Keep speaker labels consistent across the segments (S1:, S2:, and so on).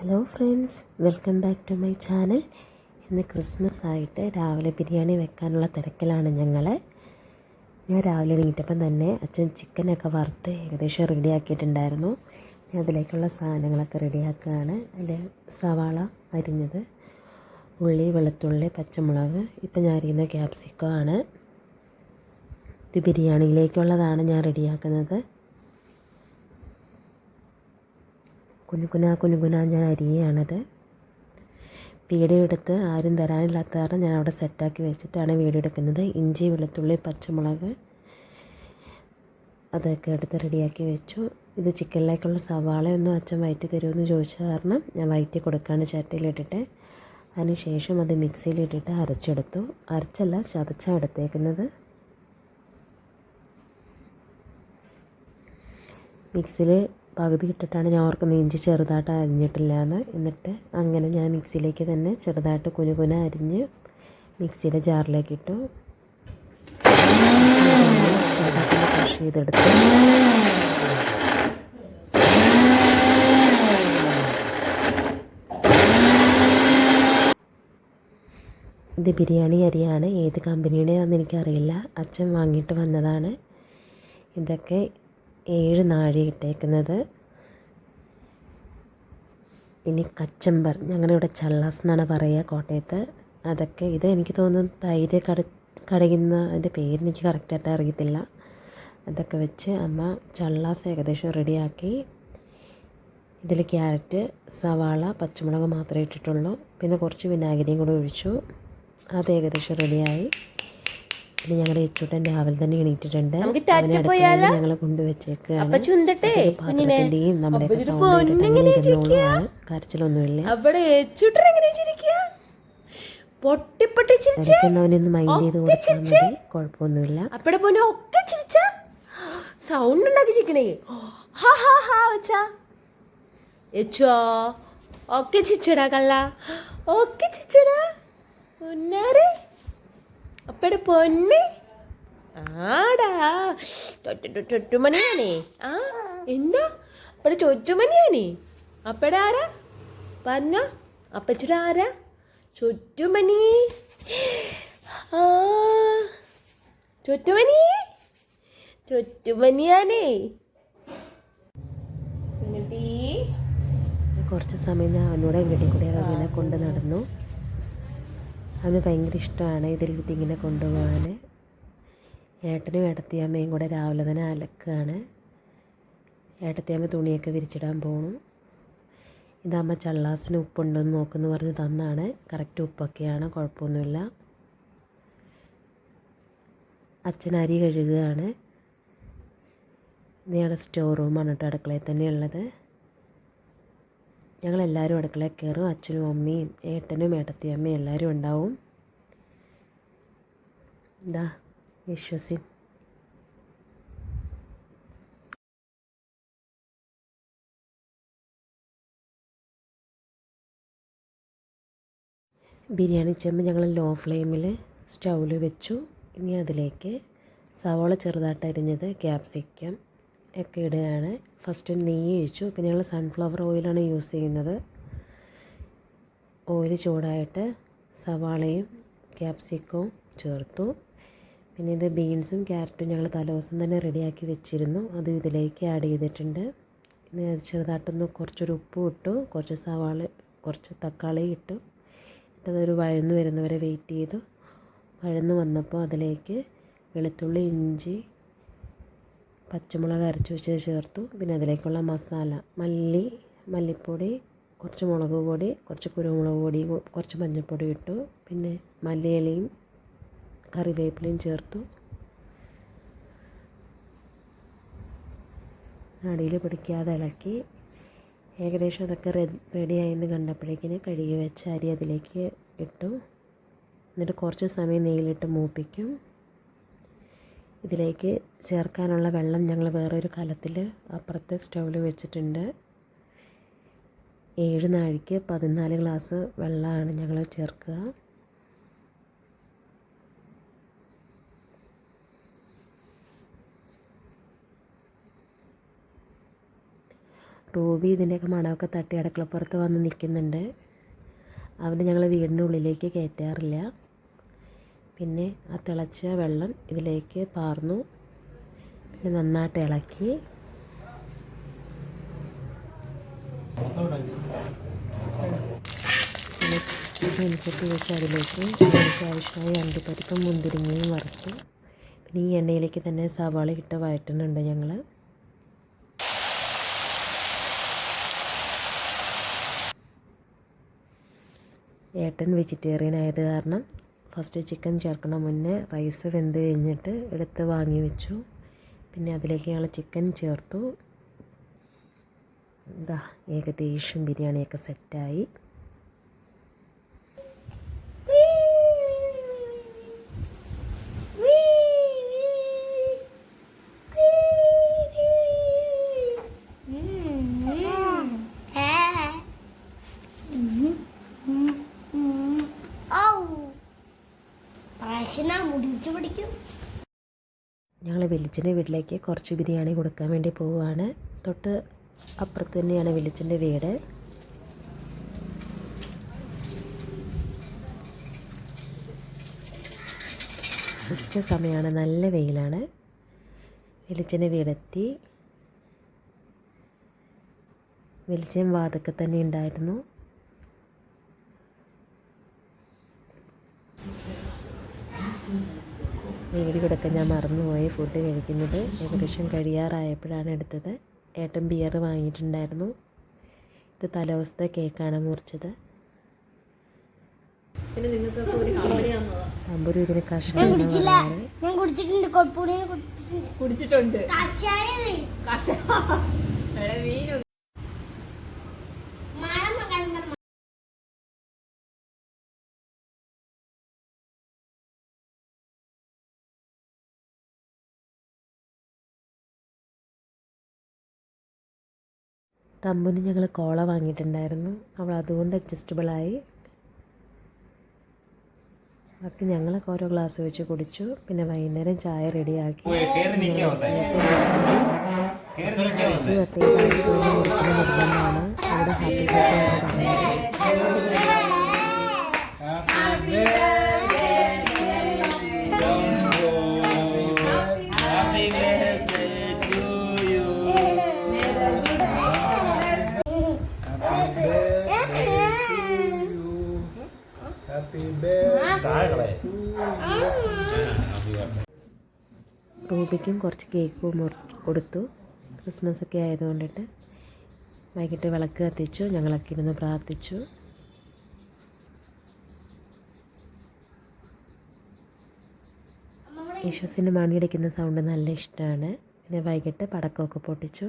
S1: Hello friends welcome back to my channel ഇന്ന് Christmas ആയിട്ട് രാവിലെ ബിരിയാണി വെക്കാനുള്ള തിരക്കിലാണ് ഞങ്ങൾ ഞാൻ രാവിലെ എണീറ്റപ്പം തന്നെ അച്ഛൻ ചിക്കനൊക്കെ വറുത്ത് ഏകദേശം റെഡിയാക്കിയിട്ടുണ്ടായിരുന്നു. ഞാൻ അതിലേക്കുള്ള സാധനങ്ങളൊക്കെ റെഡിയാക്കുകയാണ്. അതിൽ സവാള അരിഞ്ഞത് ഉള്ളി വെളുത്തുള്ളി പച്ചമുളക്. ഇപ്പം ഞാൻ അരിയുന്ന ക്യാപ്സിക്കോ ആണ്. ഇത് ബിരിയാണിയിലേക്കുള്ളതാണ് ഞാൻ റെഡിയാക്കുന്നത്. കുഞ്ഞു കുഞ്ഞാ ഞാൻ അരിയാണത്. വീഡിയോ എടുത്ത് ആരും തരാനില്ലാത്ത കാരണം ഞാൻ അവിടെ സെറ്റാക്കി വെച്ചിട്ടാണ് വീഡിയോ എടുക്കുന്നത്. ഇഞ്ചി വെളുത്തുള്ളി പച്ചമുളക് അതൊക്കെ എടുത്ത് റെഡിയാക്കി വെച്ചു. ഇത് ചിക്കനിലേക്കുള്ള സവാളയൊന്നും അച്ഛൻ വയറ്റി തരുമെന്ന് ചോദിച്ച കാരണം ഞാൻ വയറ്റി കൊടുക്കാണ് ചട്ടിയിലിട്ടിട്ട്. അതിന് ശേഷം അത് മിക്സിയിലിട്ടിട്ട് അരച്ചെടുത്തു. അരച്ചല്ല ചതച്ചാണ് എടുത്തേക്കുന്നത്. മിക്സിയിൽ പകുതി ഇട്ടിട്ടാണ് ഞാൻ ഓർക്കുന്നത് ഇഞ്ചി ചെറുതായിട്ട് അരിഞ്ഞിട്ടില്ല എന്ന് എന്നിട്ട് അങ്ങനെ ഞാൻ മിക്സിയിലേക്ക് തന്നെ ചെറുതായിട്ട് കുനു കുന അരിഞ്ഞ് മിക്സിയുടെ ജാറിലേക്ക് ഇട്ടു. ക്രഷ് ചെയ്തെടുത്തു. ഇത് ബിരിയാണി അരിയാണ്. ഏത് കമ്പനിയുടെയാണെന്ന് എനിക്കറിയില്ല. അച്ഛൻ വാങ്ങിയിട്ട് വന്നതാണ്. ഇതൊക്കെ ഏഴ് നാഴി ഇട്ടേക്കുന്നത്. ഇനി കച്ചമ്പർ. ഞങ്ങളുടെ ഇവിടെ ചള്ളാസ് എന്നാണ് പറയുക കോട്ടയത്ത്. അതൊക്കെ ഇത് എനിക്ക് തോന്നുന്നു തൈര് കട കടയുന്ന അതിന്റെ പേര് എനിക്ക് കറക്റ്റായിട്ട് അറിയത്തില്ല. അതൊക്കെ വെച്ച് അമ്മ ചള്ളാസ് ഏകദേശം റെഡിയാക്കി. ഇതിൽ ക്യാരറ്റ് സവാള പച്ചമുളക് മാത്രമേ ഇട്ടിട്ടുള്ളൂ. പിന്നെ കുറച്ച് വിനാഗിരിയും കൂടെ ഒഴിച്ചു. അത് ഏകദേശം റെഡിയായി. പിന്നെ ഞങ്ങളുടെ ഏച്ചൂട്ടൻ രാവിലെ തന്നെ എണീറ്റിട്ടുണ്ട്. ഞങ്ങളെ കൊണ്ടുവച്ചേക്കാണ് പാത്രത്തിന്റെയും നമ്മുടെ കരച്ചിലൊന്നുമില്ല. അവനൊന്ന് മൈൻഡ് ചെയ്ത് കൊടുത്താൽ മതി. കുഴപ്പമൊന്നുമില്ല.
S2: അപ്പടെ ഒക്കെ ചിരിച്ച? സൗണ്ട് ഉണ്ടാക്കി ചിരിക്കണേ. ഹാ ഹാ ഹാ വെച്ചാ ഏച്ചോ ഒക്കെ ചിച്ചടാ കല്ല ഒക്കെ ചിച്ചടാ അപ്പടെ പൊന്നെ. ആടാ. ചൊറ്റുമണിയാണേ ആ എന്താ? അപ്പടെ ചൊറ്റുമണിയാണേ. അപ്പടെ ആരാ? പറഞ്ഞ. അപ്പച്ചടെ ആരാ? ചുറ്റുമണി. ആ ചുറ്റുമണി. ചുറ്റുമണിയാണേ.
S1: കുറച്ച് സമയം ഞാൻ അവനോട് വീട്ടിൽ കൂടെ അങ്ങനെ കൊണ്ട് നടന്നു. അവന് ഭയങ്കര ഇഷ്ടമാണ് ഇതിൽ ഇതിങ്ങനെ കൊണ്ടുപോകാൻ. ഏട്ടനും ഏട്ടത്തിയമ്മയും കൂടെ രാവിലെ തന്നെ അലക്കുകയാണ് ഏട്ടത്തിയമ്മ തുണിയൊക്കെ വിരിച്ചിടാൻ പോണു. ഇതമ്മ ചള്ളാസിന് ഉപ്പുണ്ടോയെന്ന് നോക്കുന്നു പറഞ്ഞ് തന്നാണ്. കറക്റ്റ് ഉപ്പൊക്കെയാണ് കുഴപ്പമൊന്നുമില്ല. അച്ഛൻ അരി കഴുകുകയാണ്. ഞങ്ങളുടെ സ്റ്റോർ റൂമാണ് കേട്ടോ അടുക്കളയിൽ തന്നെയുള്ളത്. ഞങ്ങളെല്ലാവരും അടുക്കള കയറും. അച്ഛനും അമ്മയും ഏട്ടനും ഏട്ടത്തിയമ്മയും എല്ലാവരും ഉണ്ടാവും. എന്താ വിശ്വസിൻ ബിരിയാണി ചെമ്പ് ഞങ്ങൾ ലോ ഫ്ലെയിമിൽ സ്റ്റൗവിൽ വെച്ചു. ഇനി അതിലേക്ക് സവോള ചെറുതായിട്ട് അരിഞ്ഞത് ക്യാപ്സിക്കം. ഒക്കെ ഇടുകയാണ്. ഫസ്റ്റ് നെയ്യ് ഒഴിച്ചു. പിന്നെ ഞങ്ങൾ സൺഫ്ലവർ ഓയിലാണ് യൂസ് ചെയ്യുന്നത്. ഓയിൽ ചൂടായിട്ട് സവാളയും ക്യാപ്സിക്കവും ചേർത്തു. പിന്നെ ഇത് ബീൻസും ക്യാരറ്റും ഞങ്ങൾ തലേദിവസം തന്നെ റെഡിയാക്കി വെച്ചിരുന്നു. അത് ഇതിലേക്ക് ആഡ് ചെയ്തിട്ടുണ്ട്. ചെറുതായിട്ടൊന്ന് കുറച്ചൊരു ഉപ്പും ഇട്ടു. കുറച്ച് സവാള കുറച്ച് തക്കാളി ഇട്ടു. എന്നിട്ടതൊരു വഴന്ന് വരുന്നവരെ വെയിറ്റ് ചെയ്തു. വഴന്ന് വന്നപ്പോൾ അതിലേക്ക് വെളുത്തുള്ളി ഇഞ്ചി പച്ചമുളക് അരച്ച് വെച്ച് ചേർത്തു. പിന്നെ അതിലേക്കുള്ള മസാല മല്ലി മല്ലിപ്പൊടി കുറച്ച് മുളക് പൊടി കുറച്ച് കുരുമുളക് പൊടി കുറച്ച് മഞ്ഞൾപ്പൊടി ഇട്ടു. പിന്നെ മല്ലിയിലയും കറിവേപ്പിലയും ചേർത്തു. അടിയിൽ പിടിക്കാതെ ഇളക്കി. ഏകദേശം അതൊക്കെ റെഡി റെഡിയായെന്ന് കണ്ടപ്പോഴേക്കിന് കഴുകി വെച്ച അരി അതിലേക്ക് ഇട്ടു. എന്നിട്ട് കുറച്ച് സമയം നെയ്യിലിട്ട് മൂപ്പിക്കും. ഇതിലേക്ക് ചേർക്കാനുള്ള വെള്ളം ഞങ്ങൾ വേറൊരു കലത്തിൽ അപ്പുറത്തെ സ്റ്റൗവിൽ വെച്ചിട്ടുണ്ട്. ഏഴ് നാഴിക്ക് പതിനാല് ഗ്ലാസ് വെള്ളമാണ് ഞങ്ങൾ ചേർക്കുക. റൂബി ഇതിന്റെയൊക്കെ മണമൊക്കെ തട്ടി അടുക്കളപ്പുറത്ത് വന്ന് നിൽക്കുന്നുണ്ട്. അവന് ഞങ്ങൾ വീടിന്റെ ഉള്ളിലേക്ക് കയറ്റാറില്ല. പിന്നെ ആ തിളച്ച വെള്ളം ഇതിലേക്ക് പാർന്നു. പിന്നെ നന്നായിട്ട് ഇളക്കി. മീൻചട്ടി വെച്ച് അതിലേക്ക് അതിലേക്ക് ആവശ്യമായ അണ്ടിപ്പരിപ്പും മുന്തിരിങ്ങയും വറുത്തു. പിന്നെ ഈ എണ്ണയിലേക്ക് തന്നെ സവാള ഇട്ട് വഴറ്റുന്നുണ്ട് ഞങ്ങൾ ഏട്ടൻ വെജിറ്റേറിയൻ ആയത് കാരണം ഫസ്റ്റ് ചിക്കൻ ചേർക്കണ. മുന്നേ റൈസ് വെന്ത് കഴിഞ്ഞിട്ട് എടുത്ത് വാങ്ങി വെച്ചു. പിന്നെ അതിലേക്ക് ഞങ്ങൾ ചിക്കൻ ചേർത്തു. ഇതാ ഏകദേശം ബിരിയാണിയൊക്കെ സെറ്റായി വെളിച്ചന്റെ വീട്ടിലേക്ക് കുറച്ച് ബിരിയാണി കൊടുക്കാൻ വേണ്ടി പോവുകയാണ്. തൊട്ട് അപ്പുറത്ത് തന്നെയാണ് വെളിച്ചന്റെ വീട്. ഉച്ച സമയമാണ് നല്ല വെയിലാണ്. വെളിച്ചന്റെ വീടെത്തി. വെളിച്ചം വാതൊക്കെ തന്നെ ഉണ്ടായിരുന്നു. വീഡിയോ എടുക്കാൻ ഞാൻ മറന്നുപോയി ഫുഡ് കഴിക്കുന്നത്. ഏകദേശം കഴിയാറായപ്പോഴാണ് എടുത്തത്. ഏട്ടൻ ബിയർ വാങ്ങിയിട്ടുണ്ടായിരുന്നു. ഇത് തലവസ്ത കേക്കാണ് മുറിച്ചത്. തമ്പുരു ഇതിന്
S3: കുടിച്ചില്ല. ഞാൻ കുടിച്ചിട്ടുണ്ട്. കുടിച്ചിട്ടുണ്ട്.
S1: തമ്പുന് ഞങ്ങൾ കോള വാങ്ങിയിട്ടുണ്ടായിരുന്നു അവൾ അതുകൊണ്ട് അഡ്ജസ്റ്റബിളായി ബാക്കി ഞങ്ങളൊക്കെ ഓരോ ഗ്ലാസ് വെച്ച് കുടിച്ചു പിന്നെ വൈകുന്നേരം ചായ റെഡിയാക്കി നിർബന്ധമാണ് അവിടെ ഹാപ്പി ബർത്ത്ഡേ റൂബിക്കും കുറച്ച് കേക്ക് കൊടുത്തു. ക്രിസ്മസ് ഒക്കെ ആയതുകൊണ്ടിട്ട് വൈകിട്ട് വിളക്ക് കത്തിച്ചു. ഞങ്ങളൊക്കെ ഇരുന്ന് പ്രാർത്ഥിച്ചു. യേശുസിന് മണിയടിക്കുന്ന സൗണ്ട് നല്ല ഇഷ്ടമാണ്. പിന്നെ വൈകിട്ട് പടക്കമൊക്കെ പൊട്ടിച്ചു.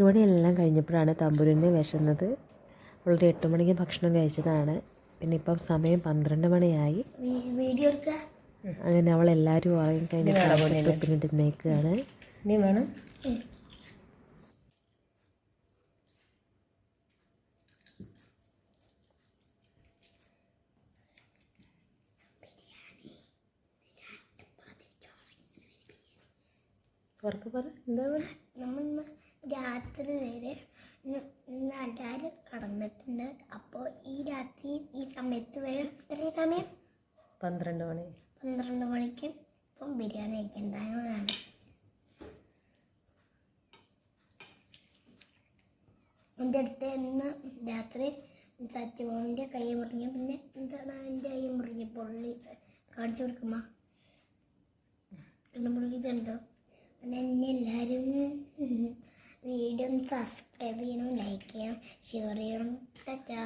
S1: പരിപാടിയെല്ലാം കഴിഞ്ഞപ്പോഴാണ് തമ്പുരുവിന് വിശന്നത്. അവളൊരു എട്ട് മണിക്ക് ഭക്ഷണം കഴിച്ചതാണ്. പിന്നെ ഇപ്പം സമയം പന്ത്രണ്ട് മണിയായി. അങ്ങനെ അവൾ എല്ലാവരും ഉറങ്ങി കഴിഞ്ഞിട്ട് പിന്നീട് നിൽക്കുകയാണ്
S2: ഇനി വേണം.
S1: പറ. എന്താ
S3: നമ്മൾ രാത്രി വരെ എല്ലാവരും കടന്നിട്ടുണ്ട്. അപ്പോൾ ഈ രാത്രി ഈ സമയത്ത് വരെ എത്ര സമയം?
S2: പന്ത്രണ്ട് മണി.
S3: പന്ത്രണ്ട് മണിക്ക് ഇപ്പം ബിരിയാണി കഴിക്കണ്ടായതാണ് എന്റെ അടുത്ത് ഇന്ന് രാത്രി സച്ചുമോന്റെ കൈ മുറിഞ്ഞു പിന്നെ എന്താണ് എന്റെ കൈ മുറിഞ്ഞു പുള്ളി കാണിച്ചു കൊടുക്കുമ്മ കണ്ണു മുറിഞ്ഞിട്ടുണ്ടോ പിന്നെ എന്നെ എല്ലാവരും വീഡിയോ സബ്സ്ക്രൈബ് ചെയ്യണം ലൈക്ക് ചെയ്യണം. ഷെയർ ചെയ്യണം. ടാറ്റാ